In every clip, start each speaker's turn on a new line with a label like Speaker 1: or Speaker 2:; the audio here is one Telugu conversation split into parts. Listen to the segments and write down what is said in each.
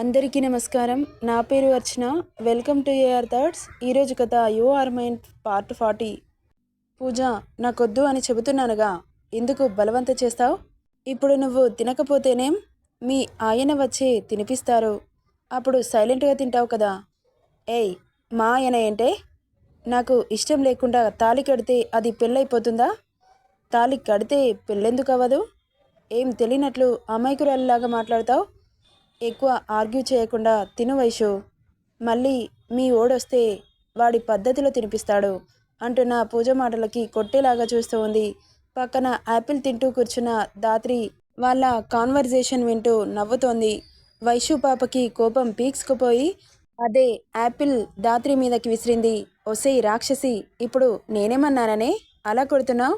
Speaker 1: అందరికీ నమస్కారం. నా పేరు Archana. Welcome to AR thoughts. ఈరోజు కథ you are mine part forty. Pooja నాకొద్దు అని చెబుతున్నానుగా. ఎందుకు బలవంత చేస్తావు? ఇప్పుడు నువ్వు తినకపోతేనేం మీ ఆయన వచ్చి తినిపిస్తారు. అప్పుడు సైలెంట్గా తింటావు కదా. ఏయ్ మా ఆయన ఏంటే? నాకు ఇష్టం లేకుండా తాళి కడితే అది పెళ్ళైపోతుందా? తాళి కడితే పెళ్ళెందుకు అవ్వదు ఏం తెలియనట్లు అమాయకురాలిలాగా మాట్లాడతావు? ఎక్కువ ఆర్గ్యూ చేయకుండా తిను వైషు. మళ్ళీ మీ ఓడొస్తే వాడి పద్ధతిలో తినిపిస్తాడు అంటున్న పూజ మాటలకి కొట్టేలాగా చూస్తూ ఉంది. పక్కన యాపిల్ తింటూ కూర్చున్న దాత్రి వాళ్ళ కాన్వర్జేషన్ వింటూ నవ్వుతోంది. వైషు పాపకి కోపం పీక్స్కుపోయి అదే యాపిల్ దాత్రి మీదకి విసిరింది. ఒసే రాక్షసి ఇప్పుడు నేనేమన్నాననే? అలా కొడుతున్నావు?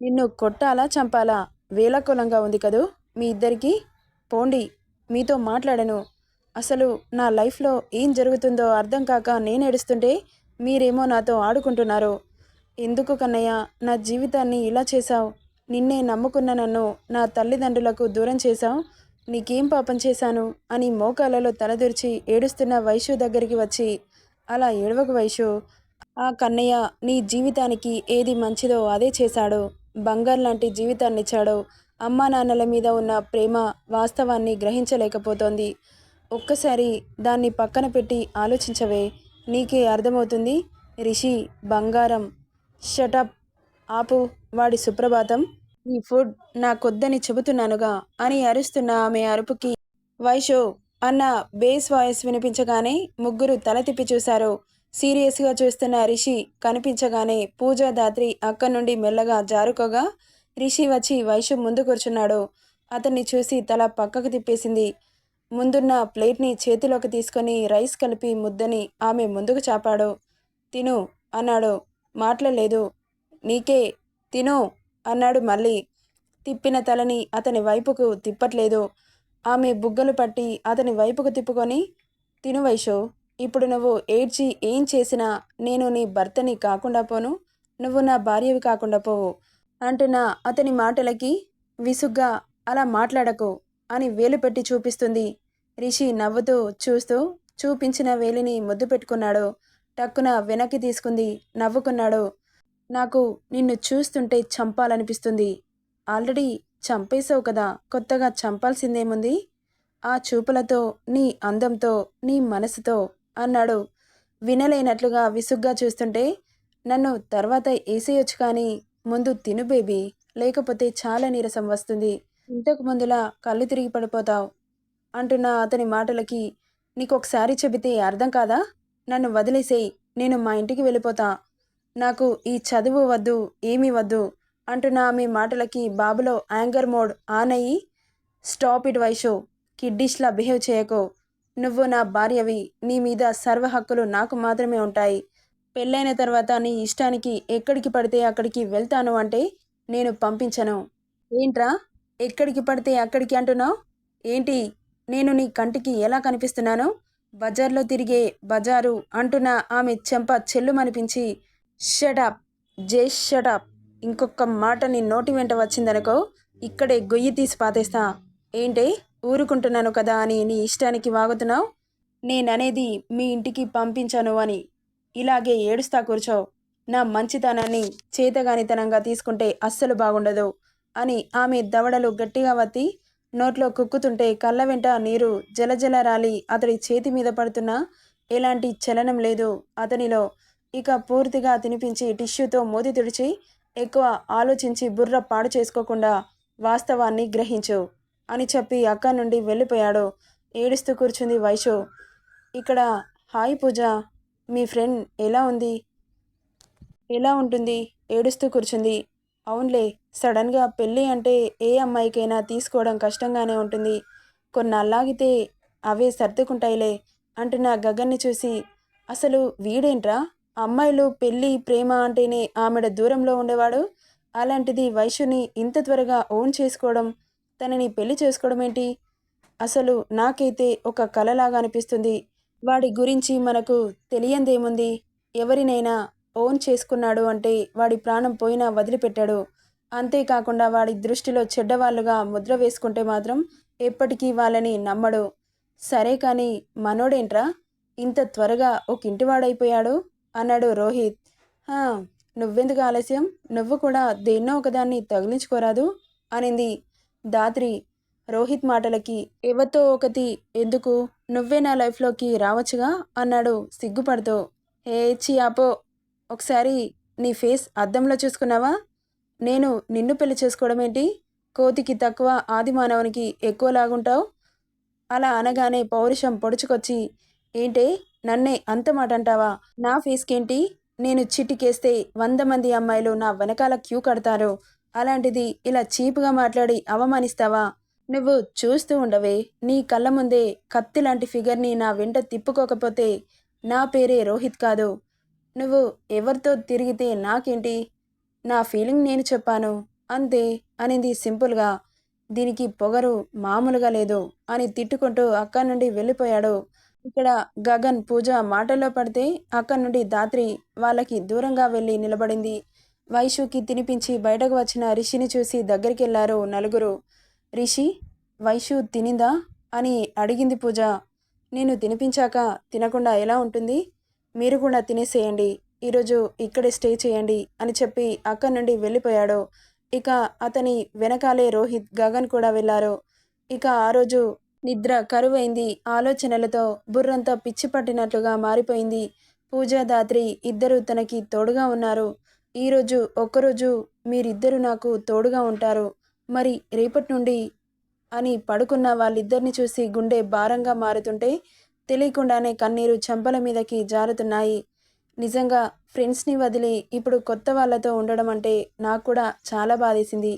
Speaker 1: నిన్ను కొట్టాలా చంపాలా? వేలకూలంగా ఉంది కదూ మీ ఇద్దరికి? పోండి మీతో మాట్లాడను. అసలు నా లైఫ్లో ఏం జరుగుతుందో అర్థం కాక నేను ఏడుస్తుంటే మీరేమో నాతో ఆడుకుంటున్నారు. ఎందుకు కన్నయ్య నా జీవితాన్ని ఇలా చేశావు? నిన్నే నమ్ముకున్న నన్ను నా తల్లిదండ్రులకు దూరం చేశావు? నీకేం పాపం చేశాను? అని మోకాలలో తలదూర్చి ఏడుస్తున్న వైశు దగ్గరికి వచ్చి అలా ఏడవకు వైశు ఆ కన్నయ్య నీ జీవితానికి ఏది మంచిదో అదే చేశాడు. బంగారు లాంటి జీవితాన్నిచ్చాడు అమ్మా నాన్నల మీద ఉన్న ప్రేమ వాస్తవాన్ని గ్రహించలేకపోతోంది. ఒక్కసారి దాన్ని పక్కన పెట్టి ఆలోచించవే నీకే అర్థమవుతుంది. రిషి బంగారం షటప్ ఆపు వాడి సుప్రభాతం. ఈ ఫుడ్ నాకొద్దని చెబుతున్నానుగా అని అరుస్తున్న ఆమె అరుపుకి వైషో అన్న బేస్ వాయిస్ వినిపించగానే ముగ్గురు తల తిప్పి చూశారు. సీరియస్గా చూస్తున్న రిషి కనిపించగానే పూజా దాత్రి అక్కడి నుండి మెల్లగా జారుకోగా రిషి వచ్చి వైషు ముందు కూర్చున్నాడు. అతన్ని చూసి తల పక్కకు తిప్పేసింది. ముందున్న ప్లేట్ని చేతిలోకి తీసుకొని రైస్ కలిపి ముద్దని ఆమె ముందుకు చాపాడు. తిను అన్నాడు. మాట్లాడలేదు. నీకే తిను అన్నాడు మళ్ళీ. తిప్పిన తలని అతని వైపుకు తిప్పట్లేదు. ఆమె బుగ్గలు పట్టి అతని వైపుకు తిప్పుకొని తిను వైషు ఇప్పుడు నువ్వు ఏడ్చి ఏం చేసినా నేను నీ భర్తని కాకుండా పోను. నువ్వు నా భార్యవి కాకుండా పోవు. అంటున్న అతని మాటలకి విసుగ్గా అలా మాట్లాడకు అని వేలు పెట్టి చూపిస్తుంది. రిషి నవ్వుతూ చూస్తూ చూపించిన వేలిని ముద్దు పెట్టుకున్నాడు. టక్కున వెనక్కి తీసుకుంది. నవ్వుకున్నాడు. నాకు నిన్ను చూస్తుంటే చంపాలనిపిస్తుంది. ఆల్రెడీ చంపేశావు కదా కొత్తగా చంపాల్సిందేముంది? ఆ చూపులతో నీ అందంతో నీ మనసుతో అన్నాడు. వినలేనట్లుగా విసుగ్గా చూస్తుంటే నన్ను తర్వాత వేసేయొచ్చు కానీ ముందు తిను బేబీ. లేకపోతే చాలా నీరసం వస్తుంది. ఇంతకు ముందులా కళ్ళు తిరిగి పడిపోతావు. అంటున్న అతని మాటలకి నీకు ఒకసారి చెబితే అర్థం కాదా? నన్ను వదిలేసేయి. నేను మా ఇంటికి వెళ్ళిపోతా. నాకు ఈ చదువు వద్దు ఏమీ వద్దు అంటున్న ఆమె మాటలకి బాబులో యాంగర్ మోడ్ ఆన్ అయ్యి స్టాప్ ఇట్ వైషు. కిడ్డిష్లా బిహేవ్ చేయకో. నువ్వు నా భార్యవి. నీ మీద సర్వ హక్కులు నాకు మాత్రమే ఉంటాయి. పెళ్ళైన తర్వాత నీ ఇష్టానికి ఎక్కడికి పడితే అక్కడికి వెళ్తాను అంటే నేను పంపించను. ఏంట్రా? ఎక్కడికి పడితే అక్కడికి అంటున్నావు? ఏంటి? నేను నీ కంటికి ఎలా కనిపిస్తున్నాను? బజార్లో తిరిగే బజారు అంటున్న ఆమె చెంప చెల్లుమనిపించి షటప్ జే షటప్ ఇంకొక మాట నీ నోటి వెంట వచ్చిందనుకో ఇక్కడే గొయ్యి తీసి పాతేస్తా. ఏంటి? ఊరుకుంటున్నాను కదా అని నీ ఇష్టానికి వాగుతున్నావు? నేననేది మీ ఇంటికి పంపించాను అని ఇలాగే ఏడుస్తా కూర్చో. నా మంచితనాన్ని చేతగానితనంగా తీసుకుంటే అస్సలు బాగుండదు అని ఆమె దవడలు గట్టిగా వత్తి నోట్లో కుక్కుతుంటే కళ్ళ వెంట నీరు జలజల రాలి అతడి చేతి మీద పడుతున్నా ఎలాంటి చలనం లేదు అతనిలో. ఇక పూర్తిగా తినిపించి టిష్యూతో మోతి తుడిచి ఎక్కువ ఆలోచించి బుర్ర పాడు చేసుకోకుండా వాస్తవాన్ని గ్రహించు అని చెప్పి అక్క నుండి వెళ్ళిపోయాడు. ఏడుస్తూ కూర్చుంది వైషు. ఇక్కడ హాయ్ పూజ. మీ ఫ్రెండ్ ఎలా ఉంది? ఎలా ఉంటుంది? ఏడుస్తూ కూర్చుంది. అవునులే సడన్గా పెళ్ళి అంటే ఏ అమ్మాయికైనా తీసుకోవడం కష్టంగానే ఉంటుంది. కొన్నాళ్ళాగితే అవే సర్దుకుంటాయిలే అంటున్న గగన్ని చూసి. అసలు వీడేంట్రా? అమ్మాయిలు పెళ్ళి ప్రేమ అంటేనే ఆమెడ దూరంలో ఉండేవాడు? అలాంటిది వైశ్యుని ఇంత త్వరగా ఓన్ చేసుకోవడం తనని పెళ్ళి చేసుకోవడం ఏంటి అసలు నాకైతే ఒక కలలాగా అనిపిస్తుంది. వాడి గురించి మనకు తెలియందేముంది? ఎవరినైనా ఓన్ చేసుకున్నాడు అంటే వాడి ప్రాణం పోయినా వదిలిపెట్టాడు. అంతేకాకుండా వాడి దృష్టిలో చెడ్డవాళ్ళుగా ముద్ర వేసుకుంటే మాత్రం ఎప్పటికీ వాళ్ళని నమ్మడు. సరే కానీ మనోడేంట్రా? ఇంత త్వరగా ఒక ఇంటివాడైపోయాడు? అన్నాడు రోహిత్. నువ్వెందుకు ఆలస్యం? నువ్వు కూడా దేన్నో ఒకదాన్ని తగిలించుకోరాదు? అనింది. దాత్రి రోహిత్ మాటలకి ఎవతో ఒకటి? ఎందుకు? నువ్వే నా లైఫ్లోకి రావచ్చుగా? అన్నాడు సిగ్గుపడుతూ. ఏ చి ఆపో. ఒకసారి నీ ఫేస్ అద్దంలో చూసుకున్నావా? నేను నిన్ను పెళ్ళి చేసుకోవడం ఏంటి? కోతికి తక్కువ ఆది మానవునికి ఎక్కువ లాగుంటావు అలా అనగానే పౌరుషం పొడుచుకొచ్చి ఏంటే? నన్నే అంత మాట అంటావా నా ఫేస్కేంటి? నేను చిటికేస్తే వంద మంది అమ్మాయిలు నా వెనకాల క్యూ కడతారు. అలాంటిది ఇలా చీపుగా మాట్లాడి అవమానిస్తావా? నువ్వు చూస్తూ ఉండవే. నీ కళ్ళ ముందే కత్తి లాంటి ఫిగర్ని నా వెంట తిప్పుకోకపోతే నా పేరే రోహిత్ కాదు. నువ్వు ఎవరితో తిరిగితే నాకేంటి? నా ఫీలింగ్ నేను చెప్పాను. అంతే అనింది సింపుల్గా దీనికి పొగరు మామూలుగా లేదు అని తిట్టుకుంటూ అక్కడి నుండి వెళ్ళిపోయాడు. ఇక్కడ గగన్ పూజ మాటల్లో పడితే అక్కడి నుండి దాత్రి వాళ్ళకి దూరంగా వెళ్ళి నిలబడింది. వైషుకి తినిపించి బయటకు వచ్చిన రిషిని చూసి దగ్గరికి వెళ్ళారు నలుగురు. రిషి వైషు తినిందా? అని అడిగింది పూజ. నేను తినిపించాక తినకుండా ఎలా ఉంటుంది? మీరు కూడా తినేసేయండి. ఈరోజు ఇక్కడే స్టే చేయండి అని చెప్పి అక్కడి నుండి వెళ్ళిపోయాడు. ఇక అతని వెనకాలే రోహిత్ గగన్ కూడా వెళ్ళారు. ఇక ఆ రోజు నిద్ర కరువైంది. ఆలోచనలతో బుర్రంతా పిచ్చి పట్టినట్లుగా మారిపోయింది. పూజా దాత్రి ఇద్దరు తనకి తోడుగా ఉన్నారు. ఈరోజు ఒక్కరోజు మీరిద్దరు నాకు తోడుగా ఉంటారు. మరి రేపటి నుండి అని పడుకున్న వాళ్ళిద్దరిని చూసి గుండె భారంగా మారుతుంటే తెలియకుండానే కన్నీరు చెంపల మీదకి జారుతున్నాయి. నిజంగా ఫ్రెండ్స్ని వదిలి ఇప్పుడు కొత్త వాళ్ళతో ఉండడం అంటే నాకు కూడా చాలా బాధేసింది.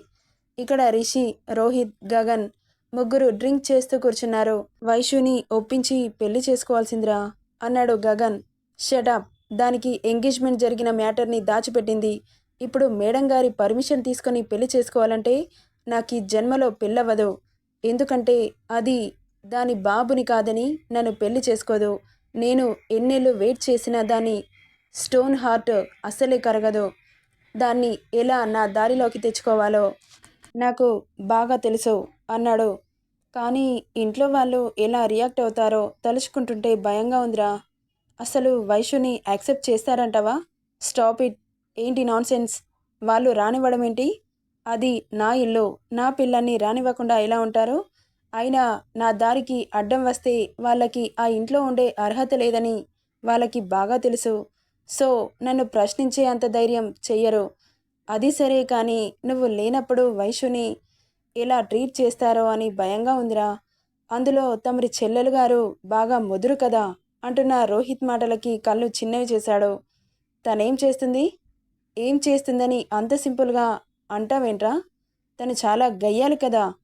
Speaker 1: ఇక్కడ రిషి రోహిత్ గగన్ ముగ్గురు డ్రింక్ చేస్తూ కూర్చున్నారు. వైషుని ఒప్పించి పెళ్ళి చేసుకోవాల్సిందిరా అన్నాడు గగన్. షటప్ దానికి ఎంగేజ్మెంట్ జరిగిన మ్యాటర్ని దాచిపెట్టింది. ఇప్పుడు మేడం గారి పర్మిషన్ తీసుకొని పెళ్ళి చేసుకోవాలంటే నాకు ఈ జన్మలో పెళ్ళవదు ఎందుకంటే అది దాని బాబుని కాదని నన్ను పెళ్ళి చేసుకోదు. నేను ఎన్నేళ్ళు వెయిట్ చేసినా దాని స్టోన్ హార్ట్ అస్సలే కరగదు. దాన్ని ఎలా నా దారిలోకి తెచ్చుకోవాలో నాకు బాగా తెలుసు అన్నాడు. కానీ ఇంట్లో వాళ్ళు ఎలా రియాక్ట్ అవుతారో తలుచుకుంటుంటే భయంగా ఉందిరా. అసలు వైషుని యాక్సెప్ట్ చేస్తారంటావా? Stop it. ఏంటి నాన్సెన్స్? వాళ్ళు రానివ్వడం ఏంటి? అది నా ఇల్లు నా పిల్లల్ని రానివ్వకుండా ఎలా ఉంటారు? అయినా నా దారికి అడ్డం వస్తే వాళ్ళకి ఆ ఇంట్లో ఉండే అర్హత లేదని వాళ్ళకి బాగా తెలుసు. సో నన్ను ప్రశ్నించే అంత ధైర్యం చెయ్యరు. అది సరే కానీ నువ్వు లేనప్పుడు వైశ్యుని ఎలా ట్రీట్ చేస్తారో అని భయంగా ఉందిరా. అందులో తమరి చెల్లెలు గారు బాగా ముదురు కదా అంటున్న రోహిత్ మాటలకి కళ్ళు చిన్నవి చేశాడు. తనేం చేస్తుంది? ఏం చేస్తుందని అంత సింపుల్గా అంటావేంట్రా? తను చాలా గయ్యాలి కదా.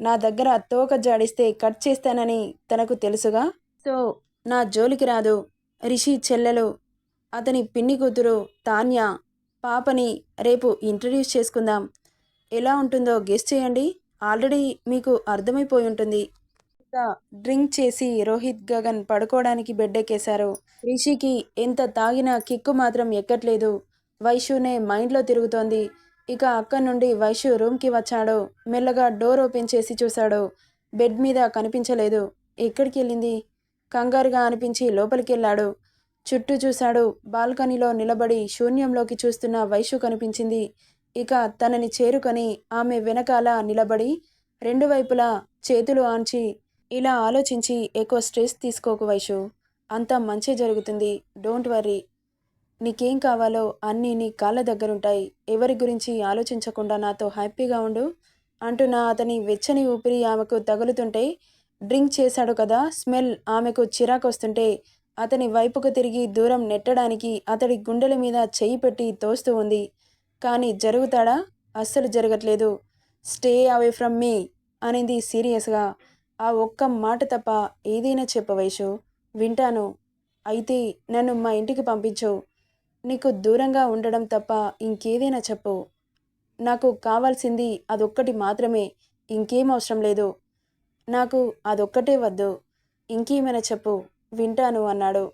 Speaker 1: నా దగ్గర తోక జాడిస్తే కట్ చేస్తానని తనకు తెలుసుగా? సో నా జోలికి రాదు. రిషి చెల్లెలు. అతని పిన్ని కూతురు తాన్య. పాపని రేపు ఇంట్రడ్యూస్ చేసుకుందాం. ఎలా ఉంటుందో గెస్ చేయండి. ఆల్రెడీ మీకు అర్థమైపోయి ఉంటుంది. డ్రింక్ చేసి రోహిత్ గగన్ పడుకోవడానికి బెడ్డెక్కేశారు. రిషికి ఎంత తాగినా కిక్కు మాత్రం ఎక్కట్లేదు. వైషునే మైండ్లో తిరుగుతోంది. ఇక అక్కడి నుండి వైషు రూమ్కి వచ్చాడు. మెల్లగా డోర్ ఓపెన్ చేసి చూశాడు. బెడ్ మీద కనిపించలేదు. ఎక్కడికి వెళ్ళింది? కంగారుగా అనిపించి లోపలికి వెళ్ళాడు. చుట్టూ చూశాడు. బాల్కనీలో నిలబడి శూన్యంలోకి చూస్తున్న వైశ్యు కనిపించింది. ఇక తనని చేరుకొని ఆమె వెనకాల నిలబడి రెండు వైపులా చేతులు ఆంచి ఇలా ఆలోచించి ఎక్కువ స్ట్రెస్ తీసుకోకు వైషు అంతా మంచి జరుగుతుంది. డోంట్ వర్రీ నీకేం కావాలో అన్నీ నీ కాళ్ళ దగ్గరుంటాయి. ఎవరి గురించి ఆలోచించకుండా నాతో హ్యాపీగా ఉండు అంటున్న అతని వెచ్చని ఊపిరి ఆమెకు తగులుతుంటే డ్రింక్ చేశాడు కదా స్మెల్ ఆమెకు చిరాకొస్తుంటే అతని వైపుకు తిరిగి దూరం నెట్టడానికి అతడి గుండెల మీద చెయ్యి పెట్టి తోస్తూ ఉంది. కానీ జరుగుతాడా? అస్సలు జరగట్లేదు. స్టే అవే ఫ్రమ్ మీ అనేది సీరియస్గా. ఆ ఒక్క మాట తప్ప ఏదైనా చెప్పవయసు వింటాను. అయితే నన్ను మా ఇంటికి పంపించు. నీకు దూరంగా ఉండడం తప్ప ఇంకేదైనా చెప్పు. నాకు కావాల్సింది అదొక్కటి మాత్రమే ఇంకేం అవసరం లేదు. నాకు అదొక్కటే వద్దు ఇంకేమైనా చెప్పు వింటాను అన్నాడు.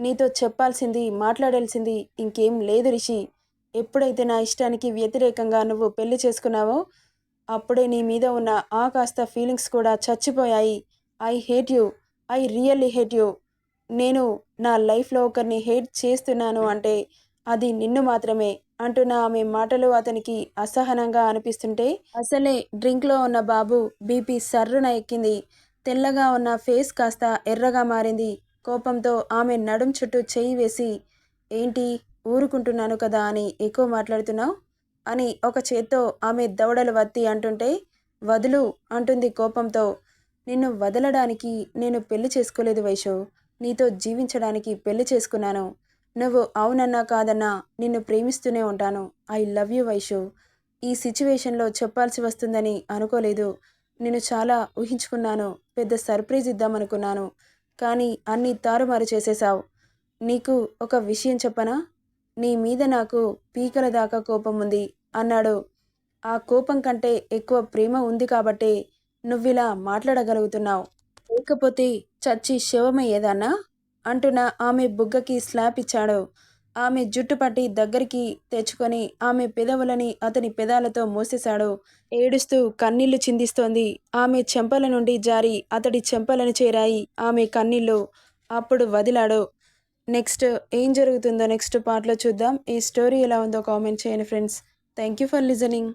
Speaker 1: నీతో చెప్పాల్సింది మాట్లాడాల్సింది ఇంకేం లేదు రిషి. ఎప్పుడైతే నా ఇష్టానికి వ్యతిరేకంగా నువ్వు పెళ్ళి చేసుకున్నావో అప్పుడే నీ మీద ఉన్న ఆ కాస్త ఫీలింగ్స్ కూడా చచ్చిపోయాయి. I hate you I really hate you. నేను నా లైఫ్లో ఒకరిని హేట్ చేస్తున్నాను అంటే అది నిన్ను మాత్రమే అంటున్న ఆమె మాటలు అతనికి అసహనంగా అనిపిస్తుంటే అసలే డ్రింక్లో ఉన్న బాబు బీపీ సర్రున ఎక్కింది. తెల్లగా ఉన్న ఫేస్ కాస్త ఎర్రగా మారింది. కోపంతో ఆమె నడుం చుట్టూ చేయి వేసి ఏంటి ఊరుకుంటున్నాను కదా అని ఎక్కువ మాట్లాడుతున్నావు? అని ఒక చేత్తో ఆమె దవడలు వత్తి అంటుంటే వదులు అంటుంది కోపంతో. నిన్ను వదలడానికి నేను పెళ్ళి చేసుకోలేదు వైషు నీతో జీవించడానికి పెళ్ళి చేసుకున్నాను. నువ్వు అవునన్నా కాదన్నా నిన్ను ప్రేమిస్తూనే ఉంటాను. I love you Vaishu. ఈ సిచ్యువేషన్లో చెప్పాల్సి వస్తుందని అనుకోలేదు. నేను చాలా ఊహించుకున్నాను. పెద్ద సర్ప్రైజ్ ఇద్దామనుకున్నాను. కానీ అన్నీ తారుమారు చేసేశావు. నీకు ఒక విషయం చెప్పనా? నీ మీద నాకు పీకల దాకా కోపం ఉంది అన్నాడు. ఆ కోపం కంటే ఎక్కువ ప్రేమ ఉంది కాబట్టే నువ్విలా మాట్లాడగలుగుతున్నావు. లేకపోతే చచ్చి శవమయ్యేదాన్నా అంటున్న ఆమె బుగ్గకి స్లాప్ ఇచ్చాడు. ఆమె జుట్టు పట్టి దగ్గరికి తెచ్చుకొని ఆమె పెదవులని అతని పెదాలతో మూసేశాడు. ఏడుస్తూ కన్నీళ్ళు చిందిస్తోంది. ఆమె చెంపల నుండి జారి అతడి చెంపలను చేరాయి ఆమె కన్నీళ్ళు అప్పుడు వదిలాడు. నెక్స్ట్ ఏం జరుగుతుందో నెక్స్ట్ పార్ట్లో చూద్దాం. ఈ స్టోరీ ఎలా ఉందో కామెంట్ చేయండి friends. Thank you for listening.